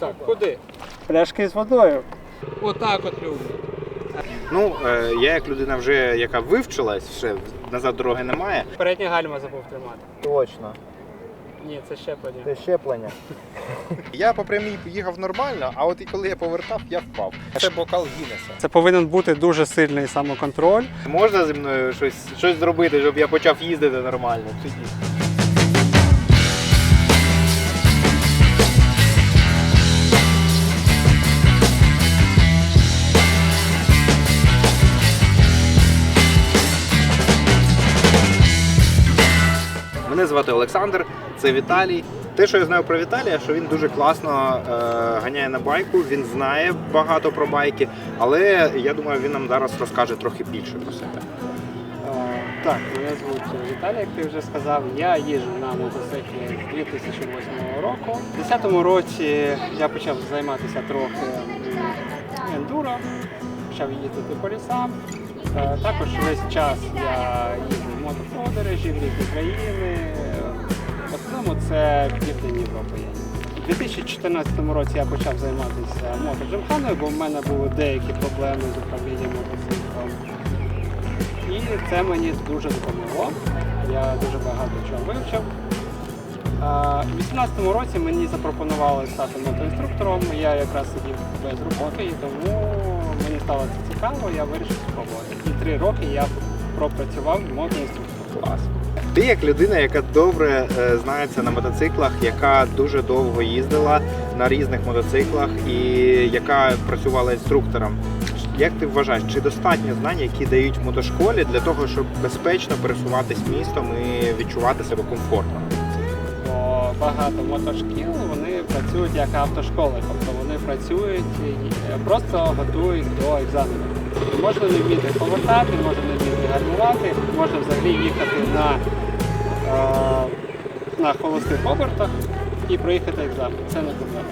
Так, куди? Пляшки з водою. Отак от люблю. Ну, е, я як людина вже яка вивчилась, ще назад дороги немає. Передня гальма забув тримати. Точно. Ні, це щеплення. Це щеплення. Я по прямій їхав нормально, а от і коли я повертав, я впав. Це бокал Гіннеса. Це повинен бути дуже сильний самоконтроль. Можна зі мною щось, щось зробити, щоб я почав їздити нормально? Чи ні? Звати Олександр, це Віталій. Те, що я знаю про Віталія, що він дуже класно е, ганяє на байку, він знає багато про байки, але я думаю, він нам зараз розкаже трохи більше про себе. Е, Так, мене звуть Віталій, як ти вже сказав. Я їжджу на мотоциклі з 2008 року. У 2010 році я почав займатися трохи ендуро, почав їздити по лісам. Е, Також весь час я їздив в мотоподорожі в різні країни. В це Південь Європи. У 2014 році я почав займатися мотоджимханою, бо в мене були деякі проблеми з управлінням мотоциклом. І це мені дуже допомогло. Я дуже багато чого вивчив. У 2018 році мені запропонували стати мотоінструктором. Я якраз сидів без роботи, і тому мені стало це цікаво, я вирішив спробувати. І три роки я пропрацював мотоінструктором. Клас. Ти як людина, яка добре е, знається на мотоциклах, яка дуже довго їздила на різних мотоциклах і яка працювала інструктором. Як ти вважаєш, чи достатньо знань, які дають в мотошколі для того, щоб безпечно пересуватись містом і відчувати себе комфортно? Бо багато мотошкіл вони працюють як автошколи, тобто вони працюють і просто готують до екзамену. Можна не вміти повертати, можна не вміти гальмувати, можна взагалі їхати на, е, на холостих обертах і проїхати екзамен. Це не проблема.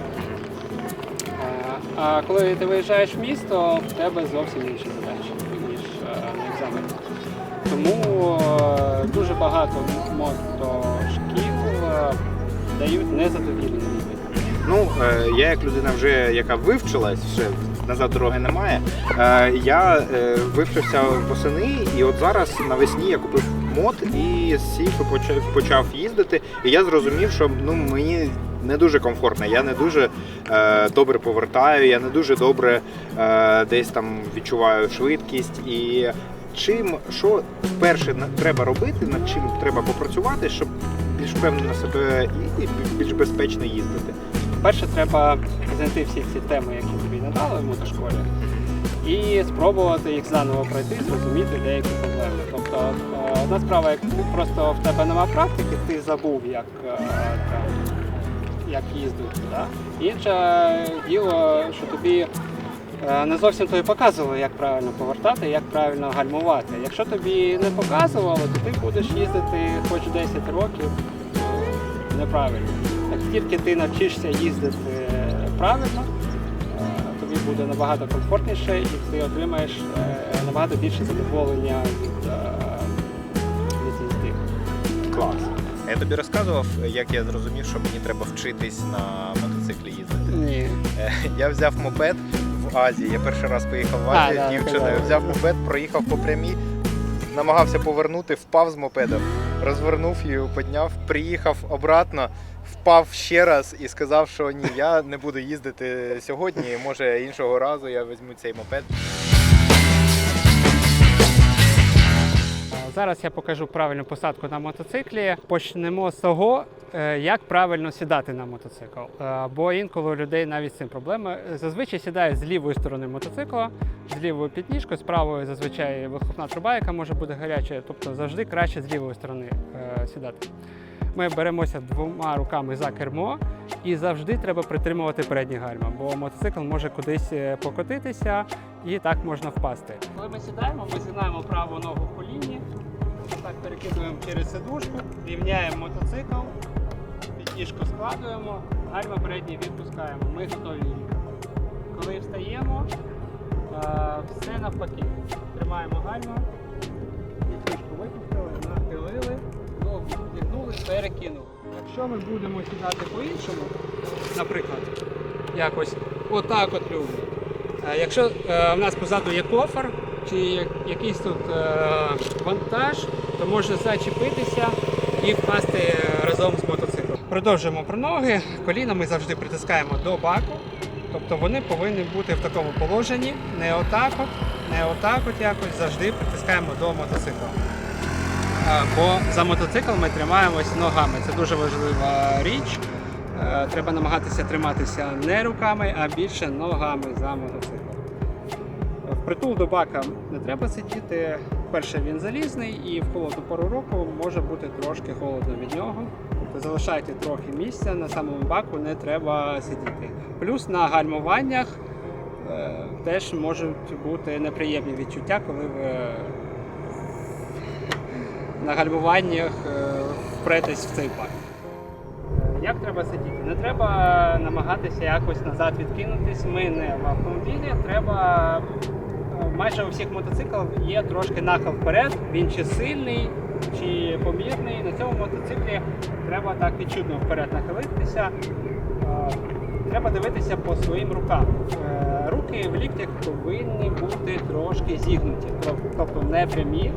Е, А коли ти виїжджаєш в місто, в тебе зовсім інші задачі, ніж е, на екзамені. Тому е, дуже багато мотошкіл е, дають незадовільний. Ну, е, я як людина вже яка вивчилась, ще назад дороги немає. е, Я е, вивчився восени, і от зараз навесні я купив мод і сів і почав, їздити. І я зрозумів, що ну мені не дуже комфортно. Я не дуже е, добре повертаю, я не дуже добре е, десь там відчуваю швидкість і. Чим що перше треба робити, над чим треба попрацювати, щоб більш впевнено себе і більш безпечно їздити. Перше, треба знайти всі ці теми, які тобі надали в мотошколі, і спробувати їх заново пройти, зрозуміти деякі проблеми. Тобто е, одна справа, як просто в тебе нема практики, ти забув, як, е, як їздити. Да? Інше діло, що тобі е, не зовсім тобі показували, як правильно повертати, як правильно гальмувати. Якщо тобі не показували, то ти будеш їздити хоч 10 років неправильно. Як тільки ти навчишся їздити правильно, буде набагато комфортніше і ти отримаєш е, набагато більше задоволення від, е, від їзди. Клас. Я тобі розказував, як я зрозумів, що мені треба вчитись на мотоциклі їздити. Ні. Е, Я взяв мопед в Азії. Я перший раз поїхав в Азію да, дівчиною. Взяв мопед, проїхав по прямій, намагався повернути, впав з мопеда, розвернув її, підняв, приїхав обратно, впав ще раз і сказав, що ні, я не буду їздити сьогодні. Може іншого разу я візьму цей мопед. Зараз я покажу правильну посадку на мотоциклі. Почнемо з того, е, як правильно сідати на мотоцикл. Е, Бо інколи у людей навіть з цим проблеми. Зазвичай сідають з лівої сторони мотоцикла, з лівою підніжкою, з правою зазвичай вихлопна труба, яка може бути гаряча, тобто завжди краще з лівої сторони е, сідати. Ми беремося двома руками за кермо і завжди треба притримувати передні гальма, бо мотоцикл може кудись е, покотитися і так можна впасти. Коли ми сідаємо, ми згинаємо праву ногу в коліні, так перекидуємо через сидушку, рівняємо мотоцикл, підніжку складуємо, гальма передні відпускаємо. Ми готові їхати. Коли встаємо, е, все навпаки. Тримаємо гальму, підніжку випустили, нахилили, ногу перекинули. Якщо ми будемо сідати по-іншому, наприклад, якось отак от люблять. Е, Якщо е, в нас позаду є кофр чи якийсь тут е, вантаж, то може зачепитися і впасти разом з мотоциклом. Продовжуємо про ноги. Коліна ми завжди притискаємо до баку. Тобто вони повинні бути в такому положенні, не отак от, не отак от якось завжди притискаємо до мотоцикла. Бо за мотоцикл ми тримаємось ногами. Це дуже важлива річ. Е, Треба намагатися триматися не руками, а більше ногами за мотоциклом. Впритул до бака не треба сидіти. Перше, він залізний і в холодну пору року може бути трошки холодно від нього. Тобто залишайте трохи місця на самому баку, не треба сидіти. Плюс на гальмуваннях е, теж можуть бути неприємні відчуття, коли ви на гальмуваннях е, впретесь в цей. Е, Як треба сидіти? Не треба намагатися якось назад відкинутись. Ми не в автомобілі. Треба е, майже у всіх мотоциклів є трошки нахил вперед. Він чи сильний, чи помірний. На цьому мотоциклі треба так відчутно вперед нахилитися. Е, Треба дивитися по своїм рукам. Руки в ліктях повинні бути трошки зігнуті, тобто не прямі,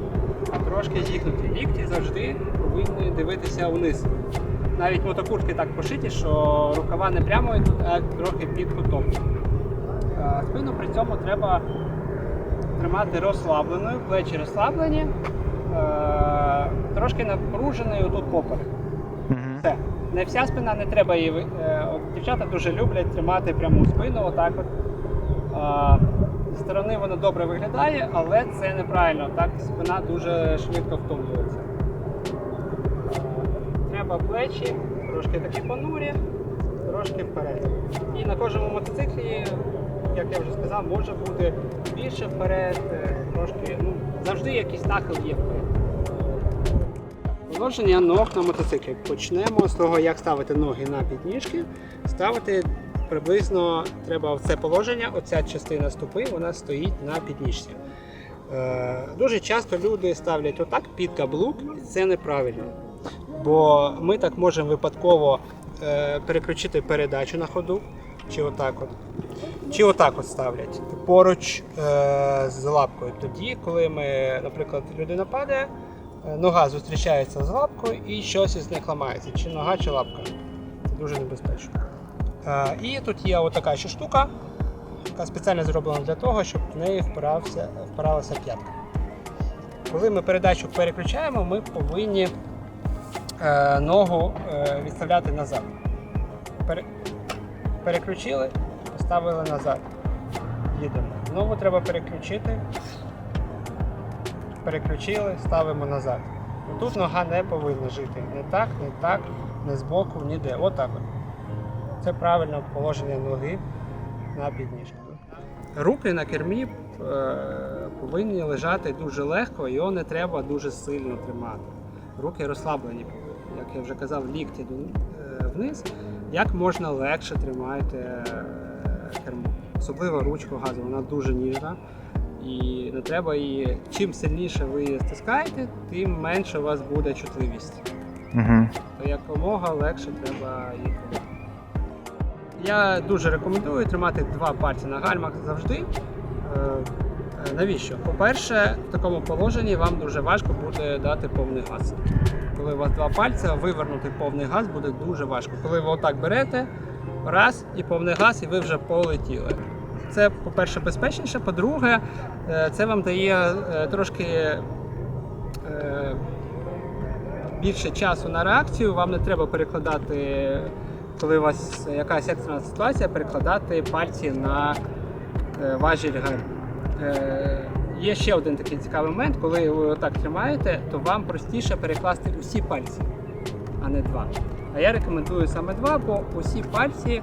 а трошки зігнуті. Лікті завжди повинні дивитися вниз. Навіть мотокуртки так пошиті, що рукава не прямо йдуть, а трохи під кутом. Е, Спину при цьому треба тримати розслабленою, плечі розслаблені, е, трошки напруженою тут поперек. Все. Не вся спина, не треба її. е, дівчата дуже люблять тримати пряму спину, отак от. Зі сторони воно добре виглядає, але це неправильно. Так спина дуже швидко втомлюється. Треба плечі, трошки такі понурі, трошки вперед. І на кожному мотоциклі, як я вже сказав, може бути більше вперед, е, трошки, ну, завжди якийсь нахил є вперед. Положення ног на мотоциклі. Почнемо з того, як ставити ноги на підніжки. Ставити приблизно треба в це положення, оця частина стопи, вона стоїть на підніжці. Е, дуже часто люди ставлять отак під каблук, і це неправильно. Бо ми так можемо випадково е, переключити передачу на ходу, чи отак от. Чи отак от ставлять поруч е, з лапкою. Тоді, коли ми, наприклад, людина падає, нога зустрічається з лапкою і щось із них ламається, чи нога, чи лапка. Це дуже небезпечно. Е, і тут є отака ще штука, яка спеціально зроблена для того, щоб в неї впирався, впиралася п'ятка. Коли ми передачу переключаємо, ми повинні е, ногу е, відставляти назад. Переключили, поставили назад. Їдемо. Знову треба переключити. Переключили, ставимо назад. Тут нога не повинна жити. Не так, не так, не збоку, ніде. Отак. От. Це правильне положення ноги на підніжку. Руки на кермі е, повинні лежати дуже легко, його не треба дуже сильно тримати. Руки розслаблені, як я вже казав, лікті е, вниз. Як можна легше тримайте е, кермо. Особливо ручку газу, вона дуже ніжна. І не треба її. Чим сильніше ви її стискаєте, тим менше у вас буде чутливість. Угу. То якомога легше треба її тримати. Я дуже рекомендую тримати два пальці на гальмах завжди. Е, е, Навіщо? По-перше, в такому положенні вам дуже важко буде дати повний газ. Коли у вас два пальця, вивернути повний газ буде дуже важко. Коли ви отак берете, раз і повний газ, і ви вже полетіли. Це, по-перше, безпечніше. По-друге, е, це вам дає трошки більше часу на реакцію. Вам не треба перекладати, коли у вас якась екстрена ситуація, перекладати пальці на е, важіль гальм. Е, Є ще один такий цікавий момент, коли ви отак тримаєте, то вам простіше перекласти усі пальці, а не два. А я рекомендую саме два, бо усі пальці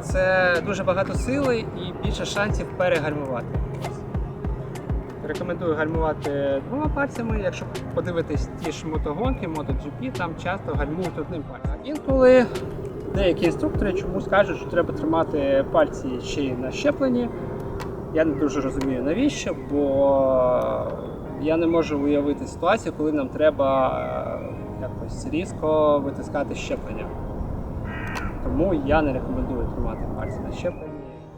це дуже багато сили і більше шансів перегальмувати. Рекомендую гальмувати двома пальцями. Якщо подивитись ті ж мотогонки, MotoGP, там часто гальмують одним пальцем. Інколи деякі інструктори чомусь кажуть, що треба тримати пальці ще й на щепленні. Я не дуже розумію навіщо, бо я не можу уявити ситуацію, коли нам треба е, якось різко витискати щеплення. Тому я не рекомендую тримати пальці на щепленні.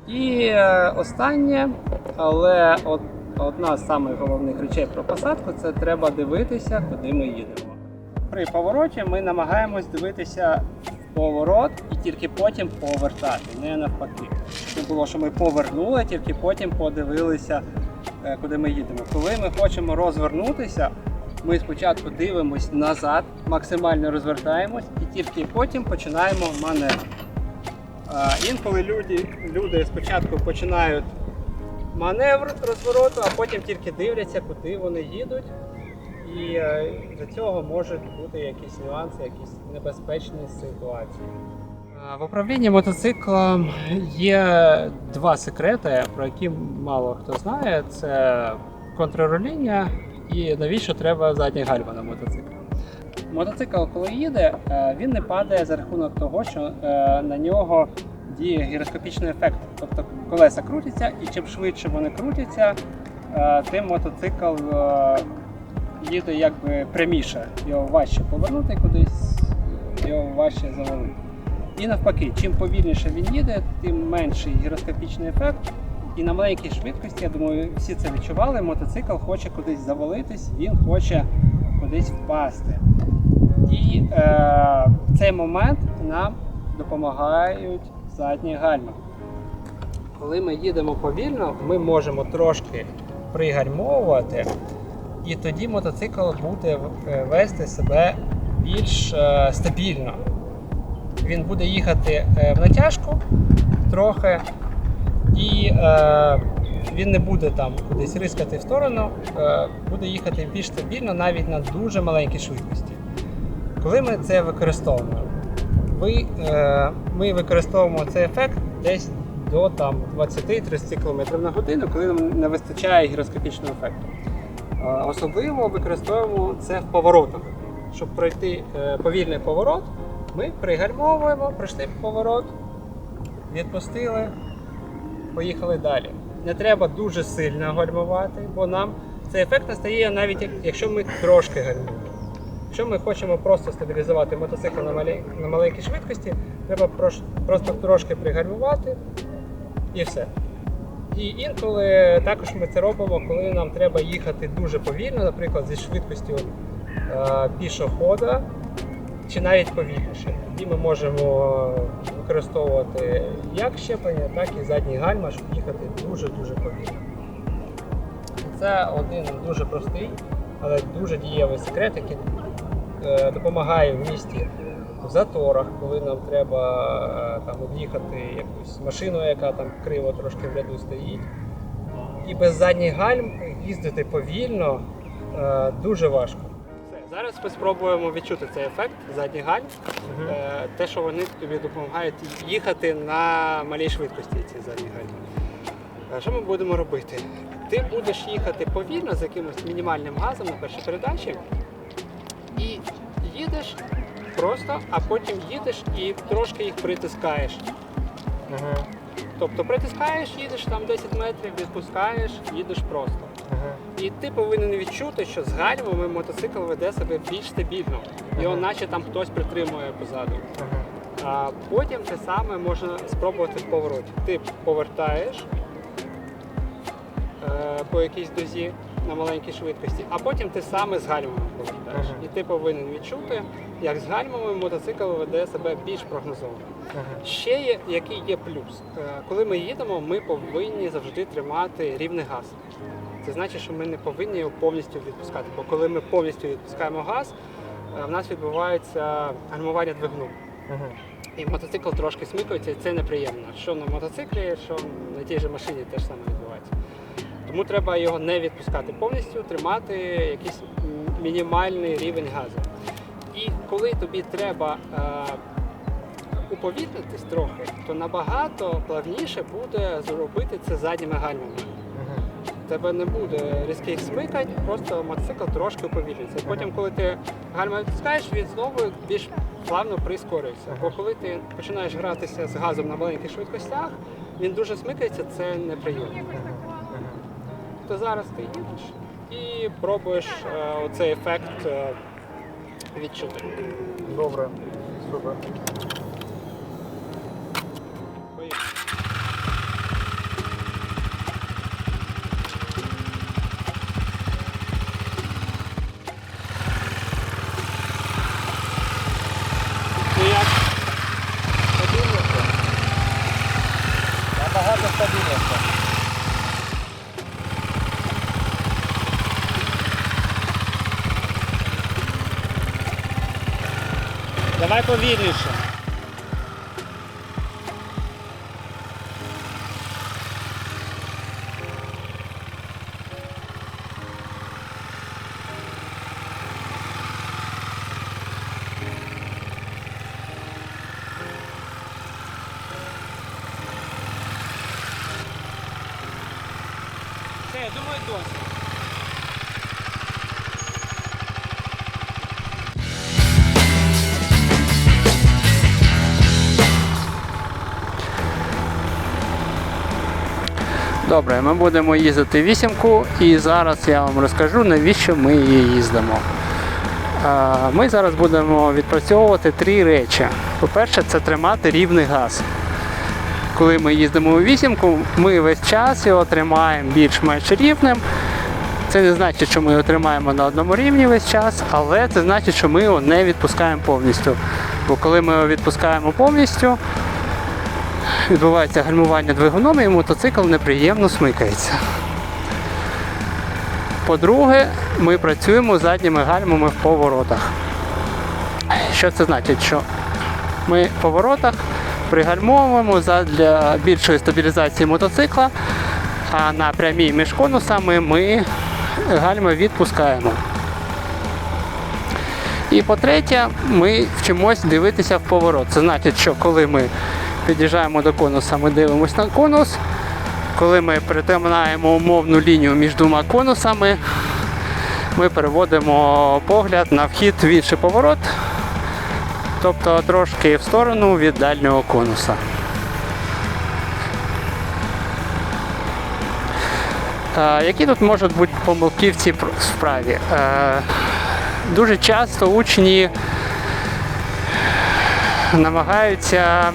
І е, останнє, але од- одна з самих головних речей про посадку це треба дивитися, куди ми їдемо. При повороті ми намагаємось дивитися поворот і тільки потім повертати, не навпаки. Не було, що ми повернули, тільки потім подивилися, е, куди ми їдемо. Коли ми хочемо розвернутися, ми спочатку дивимось назад, максимально розвертаємось і тільки потім починаємо маневр. Інколи люди, люди спочатку починають маневр розвороту, а потім тільки дивляться, куди вони їдуть. І е, до цього можуть бути якісь нюанси, якісь небезпечні ситуації. В управлінні мотоциклом є два секрети, про які мало хто знає. Це контрроління і навіщо треба задні гальма на мотоциклі. Мотоцикл, коли їде, е, він не падає за рахунок того, що е, на нього діє гіроскопічний ефект. Тобто колеса крутяться, і чим швидше вони крутяться, е, тим мотоцикл е, їде якби пряміше. Його важче повернути кудись, його важче завалити. І навпаки, чим повільніше він їде, тим менший гіроскопічний ефект. І на маленькій швидкості, я думаю, всі це відчували. Мотоцикл хоче кудись завалитись, він хоче кудись впасти. І е, в цей момент нам допомагають задні гальма. Коли ми їдемо повільно, ми можемо трошки пригальмовувати, і тоді мотоцикл буде е, вести себе більш е, стабільно. Він буде їхати е, в натяжку трохи, і він не буде там кудись рискати в сторону, буде їхати більш стабільно навіть на дуже маленькій швидкості. Коли ми це використовуємо, ви, е, ми використовуємо цей ефект десь до там, 20-30 км на годину, коли нам не вистачає гіроскопічного ефекту. Е, Особливо використовуємо це в поворотах. Щоб пройти е, повільний поворот, ми пригальмовуємо, пройшли поворот, відпустили, поїхали далі. Не треба дуже сильно гальмувати, бо нам цей ефект настає навіть якщо ми трошки гальмуємо. Якщо ми хочемо просто стабілізувати мотоцикл на, малі, на маленькій швидкості, треба просто трошки пригальмувати і все. І інколи також ми це робимо, коли нам треба їхати дуже повільно, наприклад, зі швидкістю е, пішохода чи навіть повільніше. Тоді ми можемо використовувати як щеплення, так і задні гальма, щоб їхати дуже-дуже повільно. Це один дуже простий, але дуже дієвий секрет, який допомагає в місті в заторах, коли нам треба е, там об'їхати якусь машину, яка там криво трошки в ряду стоїть. І без задніх гальм їздити повільно е, дуже важко. Зараз ми спробуємо відчути цей ефект задніх гальм. Е, Те, що вони тобі допомагають їхати на малій швидкості ці задні гальми. Е, Що ми будемо робити? Ти будеш їхати повільно з якимось мінімальним газом на першій передачі їдеш просто, а потім їдеш і трошки їх притискаєш. Тобто притискаєш, їдеш там 10 метрів, відпускаєш, їдеш просто. І ти повинен відчути, що з гальмами мотоцикл веде себе більш стабільно. Його наче там хтось притримує позаду. А потім те саме можна спробувати в повороті. Ти повертаєш е, по якійсь дозі на маленькій швидкості, а потім ти саме з гальмами повертаєш. Ага. І ти повинен відчути, як з гальмами мотоцикл веде себе більш прогнозовано. Ще є який є плюс. Е, Коли ми їдемо, ми повинні завжди тримати рівний газ. Це значить, що ми не повинні його повністю відпускати. Бо коли ми повністю відпускаємо газ, е, в нас відбувається гальмування двигуну. І мотоцикл трошки смикується, і це неприємно. Що на мотоциклі, що на тій же машині теж саме відбувається. Тому треба його не відпускати повністю, тримати якийсь мінімальний рівень газу. І коли тобі треба е, уповільнитись трохи, то набагато плавніше буде зробити це задніми гальмами. У тебе не буде різких смикань, просто мотоцикл трошки уповільнюється. Потім, коли ти гальма відпускаєш, він знову більш плавно прискорюється. Бо коли ти починаєш гратися з газом на маленьких швидкостях, він дуже смикається, це неприємно. То зараз ти їдеш і пробуєш е, оцей ефект е, відчути. Добре, супер. Повільніше. Все, я думаю, досить. Добре, ми будемо їздити вісімку і зараз я вам розкажу, навіщо ми її їздимо. Ми зараз будемо відпрацьовувати три речі. По-перше, це тримати рівний газ. Коли ми їздимо у вісімку, ми весь час його тримаємо більш-менш рівним. Це не значить, що ми його тримаємо на одному рівні весь час, але це значить, що ми його не відпускаємо повністю. Бо коли ми його відпускаємо повністю, відбувається гальмування двигуном і мотоцикл неприємно смикається. По-друге, ми працюємо задніми гальмами в поворотах. Що це значить? Що ми в поворотах пригальмовуємо для більшої стабілізації мотоцикла, а на прямій між конусами ми гальми відпускаємо. І по-третє, ми вчимось дивитися в поворот. Це значить, що коли ми під'їжджаємо до конуса, ми дивимося на конус. Коли ми перетинаємо умовну лінію між двома конусами, ми переводимо погляд на вхід в інший поворот, тобто трошки в сторону від дальнього конуса. Е, Які тут можуть бути помилки в цій справі? Е, Дуже часто учні намагаються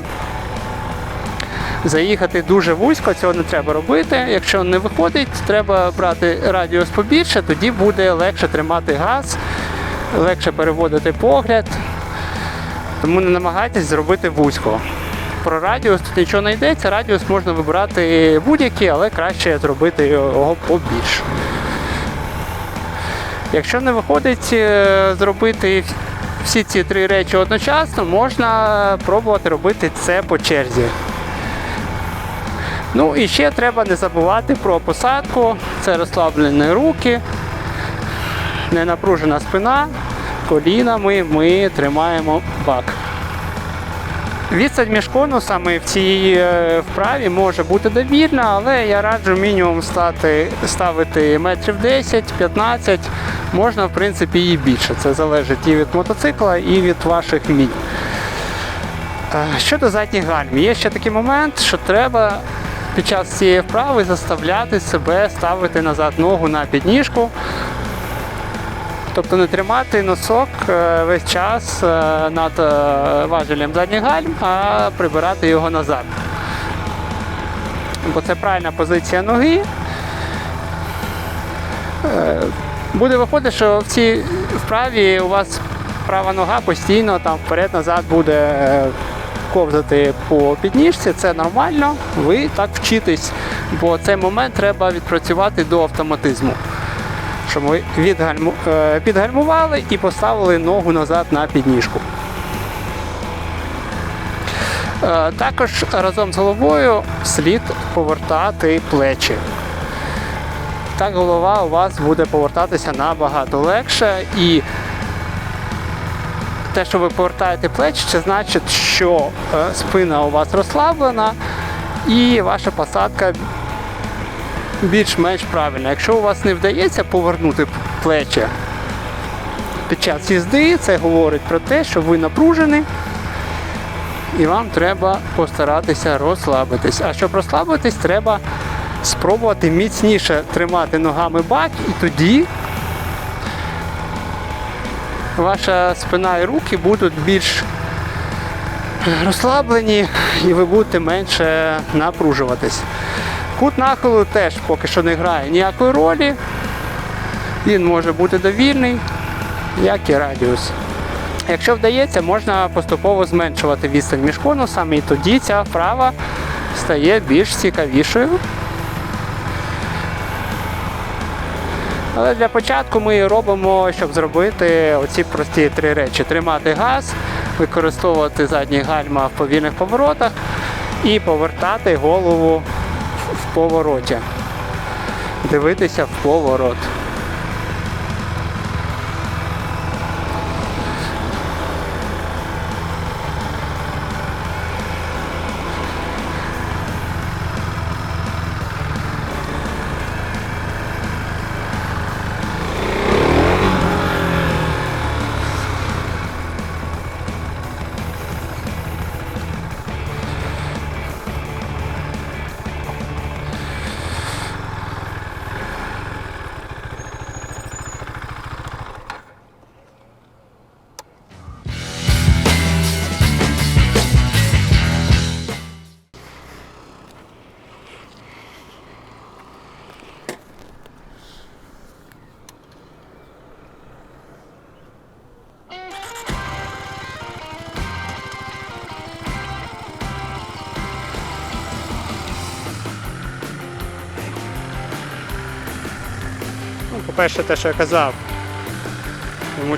заїхати дуже вузько, цього не треба робити. Якщо не виходить, треба брати радіус побільше, тоді буде легше тримати газ, легше переводити погляд. Тому не намагайтесь зробити вузько. Про радіус тут нічого не йдеться, радіус можна вибрати будь-який, але краще зробити його побільше. Якщо не виходить е, зробити всі ці три речі одночасно, можна пробувати робити це по черзі. Ну і ще треба не забувати про посадку. Це розслаблені руки, ненапружена спина, колінами ми тримаємо бак. Відстань між конусами в цій е, вправі може бути довільна, але я раджу мінімум стати, ставити метрів 10-15, можна в принципі і більше. Це залежить і від мотоцикла, і від ваших вмінь. Е, Щодо задніх гальм, є ще такий момент, що треба під час цієї вправи заставляти себе ставити назад ногу на підніжку. Тобто не тримати носок е, весь час е, над е, важелем задніх гальм, а прибирати його назад. Бо це правильна позиція ноги. Буде виходити, що в цій вправі у вас права нога постійно там вперед-назад буде ковзати по підніжці, це нормально, ви так вчитесь, бо цей момент треба відпрацювати до автоматизму щоб ви відгальму, е, підгальмували і поставили ногу назад на підніжку. Е, Також разом з головою слід повертати плечі. Так голова у вас буде повертатися набагато легше і те, що ви повертаєте плечі, це значить, що е, спина у вас розслаблена і ваша посадка більш-менш правильно. Якщо у вас не вдається повернути плечі під час їзди, це говорить про те, що ви напружені і вам треба постаратися розслабитись. А щоб розслабитись, треба спробувати міцніше тримати ногами бак, і тоді ваша спина і руки будуть більш розслаблені і ви будете менше напружуватись. Кут нахилу теж поки що не грає ніякої ролі. Він може бути довільний, як і радіус. Якщо вдається, можна поступово зменшувати відстань між конусами, і тоді ця вправа стає більш цікавішою. Але для початку ми робимо, щоб зробити оці прості три речі: тримати газ, використовувати задні гальма в повільних поворотах і повертати голову в- повороті. Дивитися в поворот. По-перше, те, що я казав, йому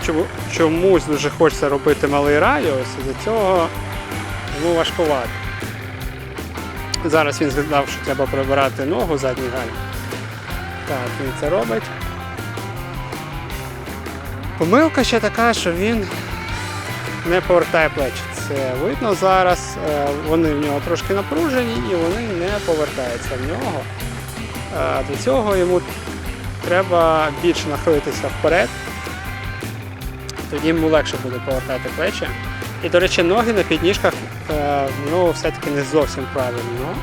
чомусь дуже хочеться робити малий радіус, і за цього йому важкувато. Зараз він згадав, що треба прибирати ногу задній гальм. Так, він це робить. Помилка ще така, що він не повертає плечі. Це видно зараз. Е, Вони в нього трошки напружені і вони не повертаються в нього. Е, Для цього йому треба більше нахилитися вперед. Тоді йому легше буде повертати плечі. І, до речі, ноги на підніжках е, в все-таки не зовсім правильно.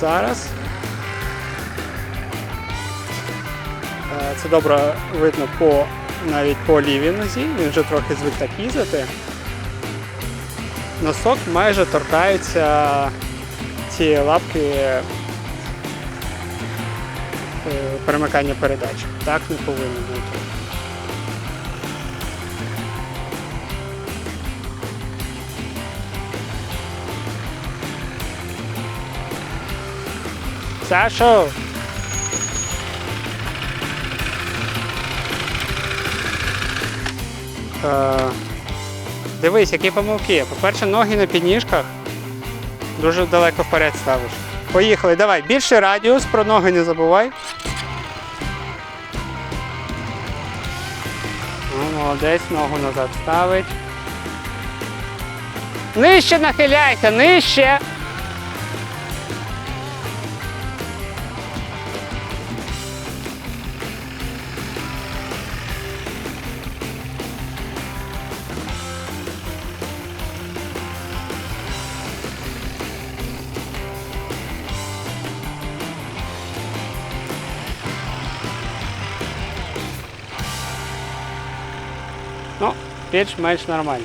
Зараз. Е, Це добре видно по, навіть по лівій нозі, він вже трохи звик так їздити. Носок майже торкається цієї лапки перемикання передач. Так не повинно бути. Сашо! Е, дивись, які помилки. По-перше, ноги на підніжках дуже далеко вперед ставиш. Поїхали, давай. Більший радіус, про ноги не забувай. Ну, молодець, ногу назад ставить. Нижче нахиляйся, нижче. Більш-менш нормально.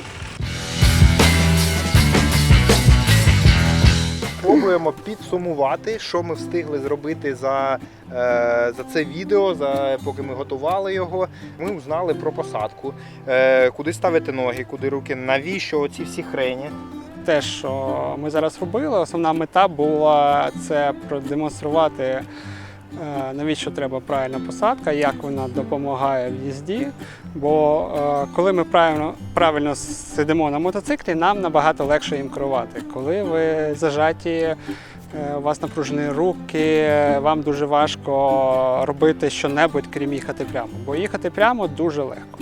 Пробуємо підсумувати, що ми встигли зробити за, е, за це відео, за, поки ми готували його. Ми узнали про посадку, е, куди ставити ноги, куди руки, навіщо оці всі хрені. Те, що ми зараз робили, основна мета була це продемонструвати, навіщо треба правильна посадка, як вона допомагає в їзді. Бо е, коли ми правильно, правильно сидимо на мотоциклі, нам набагато легше їм керувати. Коли ви зажаті, е, у вас напружені руки, вам дуже важко робити щонебудь, крім їхати прямо. Бо їхати прямо дуже легко.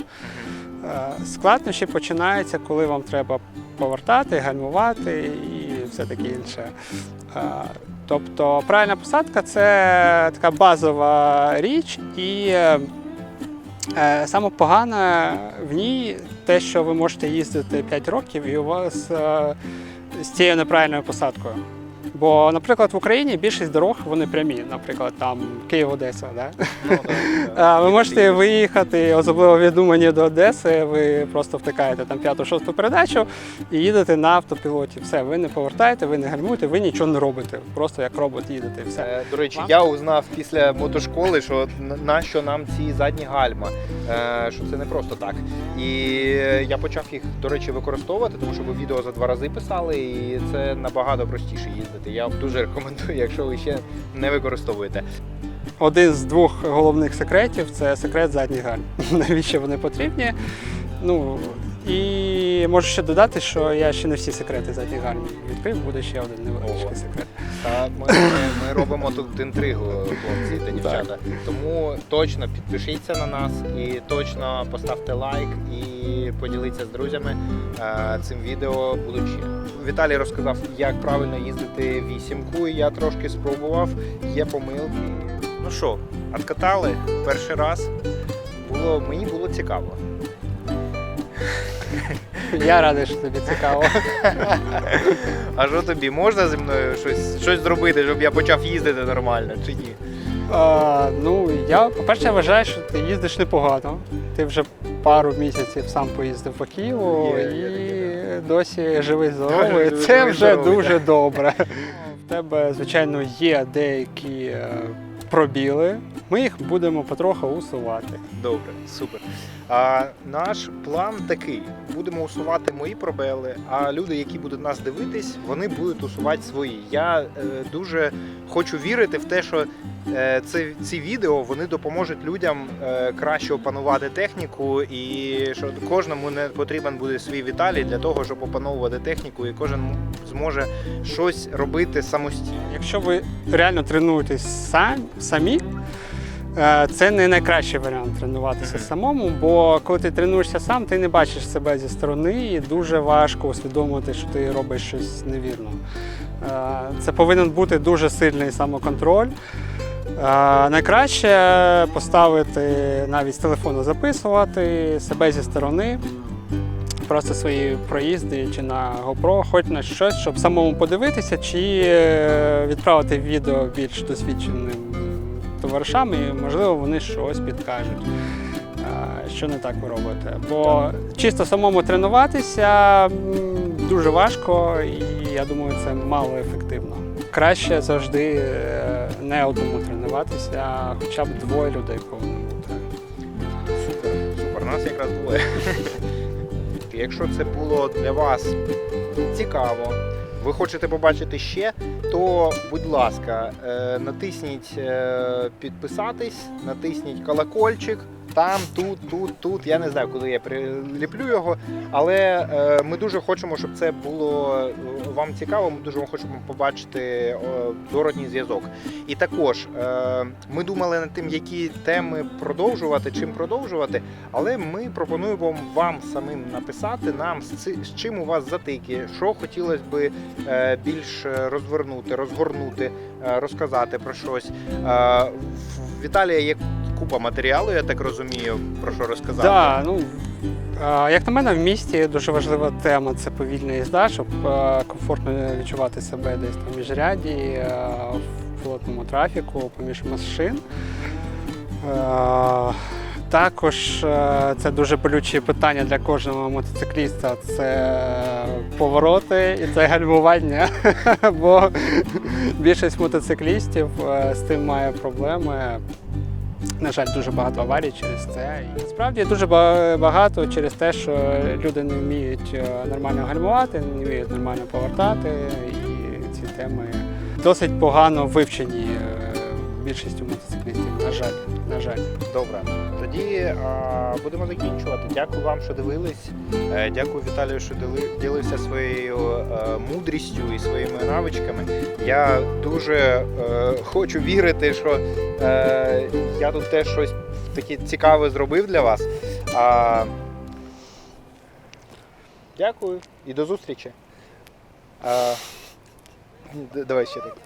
Е, Складнощі починаються, коли вам треба повертати, гальмувати і все таке інше. Тобто правильна посадка це така базова річ, і е, е, саме погане в ній те, що ви можете їздити 5 років і у вас е, з цією неправильною посадкою. Бо, наприклад, в Україні більшість дорог вони прямі, наприклад, там Київ-Одеса. Да? Ну, А, Ви можете виїхати, особливо від Умані до Одеси, ви просто втикаєте там п'яту-шосту передачу і їдете на автопілоті. Все, ви не повертаєте, ви не гальмуєте, ви нічого не робите. Просто як робот їдете. Все. Е, До речі, Вам? я узнав після мотошколи, що на- нащо нам ці задні гальма, е, що це не просто так. І я почав їх, до речі, використовувати, тому що ви відео за два рази писали, і це набагато простіше їздити. Їздити. Я вам дуже рекомендую, якщо ви ще не використовуєте. Один з двох головних секретів це секрет задніх гальм. Навіщо вони потрібні? Ну і можу ще додати, що я ще не всі секрети задніх гальм відкрив, буде ще один невеличкий секрет. Та ми, ми, робимо тут інтригу, хлопці та дівчата. Тому точно підпишіться на нас і точно поставте лайк і поділіться з друзями е, цим відео будучи. Віталій розказав, як правильно їздити вісімку. і Я трошки спробував, є помилки. Ну що, откатали перший раз. Було, мені було цікаво. Я радий, що тобі цікаво. А що тобі можна зі мною щось, щось зробити, щоб я почав їздити нормально чи ні? А, ну, я, по-перше, я вважаю, що ти їздиш непогано. Ти вже пару місяців сам поїздив по Києву Є, і є таке, досі живий здоровий. Живий, Це вже здоровий, дуже добре. В тебе, звичайно, є деякі е, пробіли. Ми їх будемо потроху усувати. Добре, супер. А, наш план такий: будемо усувати мої пробели, а люди, які будуть нас дивитись, вони будуть усувати свої. Я е, дуже хочу вірити в те, що е, це, ці відео вони допоможуть людям е, краще опанувати техніку, і що кожному не потрібен буде свій Віталій для того, щоб опановувати техніку, і кожен зможе щось робити самостійно. Якщо ви реально тренуєтесь самі, це не найкращий варіант тренуватися самому, бо коли ти тренуєшся сам, ти не бачиш себе зі сторони і дуже важко усвідомити, що ти робиш щось невірно. Е, Це повинен бути дуже сильний самоконтроль. Е, Найкраще поставити навіть з телефону записувати себе зі сторони, просто свої проїзди чи на GoPro, хоч на щось, щоб самому подивитися, чи е, відправити відео більш досвідченим товаришам, і можливо вони щось підкажуть. е, Що не так ви робите? Бо чисто самому тренуватися дуже важко, і я думаю, це мало ефективно. Краще завжди е, не одному тренуватися, а хоча б двоє людей повинно бути. Супер, супер, нас якраз двоє. Якщо це було для вас цікаво, ви хочете побачити ще, то будь ласка, е, натисніть е, підписатись, натисніть колокольчик. Там, тут, тут, тут. Я не знаю, куди я приліплю його, але е, ми дуже хочемо, щоб це було е, вам цікаво. Ми дуже хочемо побачити дородній зв'язок. І також е, ми думали над тим, які теми продовжувати, чим продовжувати. Але ми пропонуємо вам самим написати нам з чим у вас затики, що хотілося е, більш розвернути, розгорнути, розказати про щось. Е, В Віталія є купа матеріалу, я так розумію, про що розказати. Да, ну, е, як на мене, в місті дуже важлива тема це повільна їзда, щоб е, комфортно відчувати себе десь там в міжряді, е, в плотному трафіку, поміж машин. Також е, це дуже болюче питання для кожного мотоцикліста. Це повороти і це гальмування. Бо більшість мотоциклістів е, з тим має проблеми. На жаль, дуже багато аварій через це. І насправді дуже багато через те, що люди не вміють е, нормально гальмувати, не вміють нормально повертати. І ці теми досить погано вивчені більшістю мотоциклістів. На жаль, на жаль. Добре, тоді а, будемо закінчувати. Дякую вам, що дивились. Е, Дякую Віталію, що діли- ділився своєю е, мудрістю і своїми навичками. Я дуже е, хочу вірити, що е, я тут теж щось таке цікаве зробив для вас. А, дякую і до зустрічі. А, давай ще так.